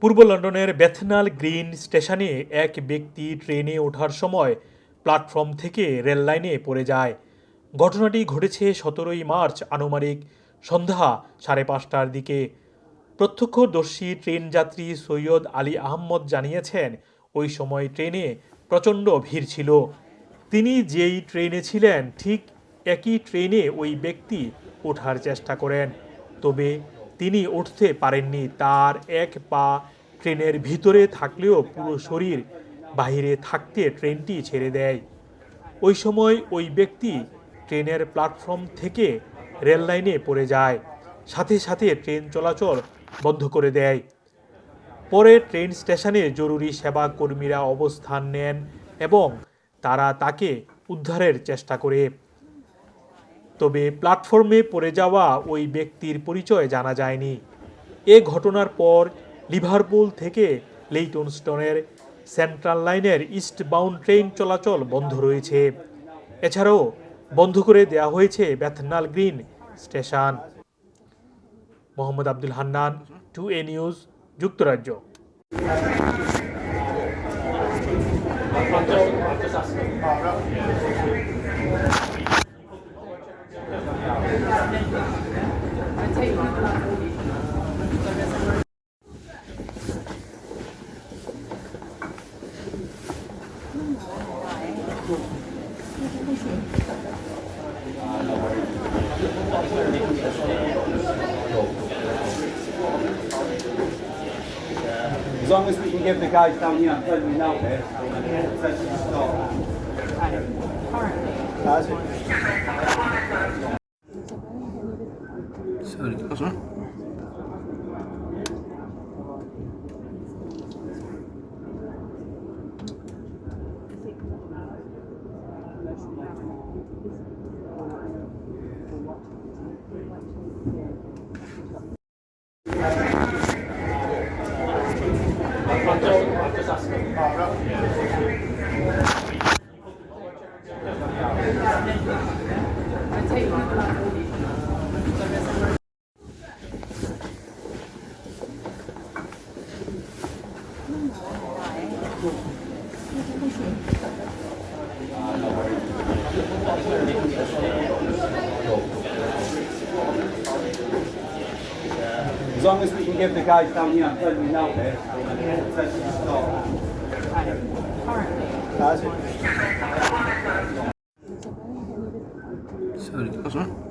পূর্ব লন্ডনের Bethnal green স্টেশনে এক ব্যক্তি ট্রেনে ওঠার সময় প্ল্যাটফর্ম থেকে রেল লাইনে পড়ে যায়। ঘটনাটি ঘটেছে সতেরোই মার্চ আনুমানিক সন্ধ্যা সাড়ে পাঁচটার দিকে। প্রত্যক্ষদর্শী ট্রেন যাত্রী সৈয়দ আলী আহম্মদ জানিয়েছেন, ওই সময় ট্রেনে প্রচণ্ড ভিড় ছিল। তিনি যেই ট্রেনে ছিলেন, ঠিক একই ট্রেনে ওই ব্যক্তি ওঠার চেষ্টা করেন। তবে তিনি উঠতে পারেননি। তার এক পা ট্রেনের ভিতরে থাকলেও পুরো শরীর বাইরে থাকতে ট্রেনটি ছেড়ে দেয়। ওই সময় ওই ব্যক্তি ট্রেনের প্ল্যাটফর্ম থেকে রেল লাইনে পড়ে যায়। সাথে সাথে ট্রেন চলাচল বন্ধ করে দেয়। পরে ট্রেন স্টেশনে জরুরি সেবা কর্মীরা অবস্থান নেন এবং তারা তাকে উদ্ধারের চেষ্টা করে। তবে প্ল্যাটফর্মে পড়ে যাওয়া ওই ব্যক্তির পরিচয় জানা যায়নি। এ ঘটনার পর লিভারপুল থেকে লেইটনস্টনের সেন্ট্রাল লাইনের ইস্টবাউন্ড ট্রেন চলাচল বন্ধ রয়েছে। এছাড়াও বন্ধ করে দেওয়া হয়েছে Bethnal Green station. Mohammad Abdul Hannan, to A news, যুক্তরাজ্য। As long as we can give the guys down here plenty now eh? there, says to stop. Has it? lazım. I take my As long as we can give the guys down here plenty now there, says to stop. Has it? Sorry, cosa?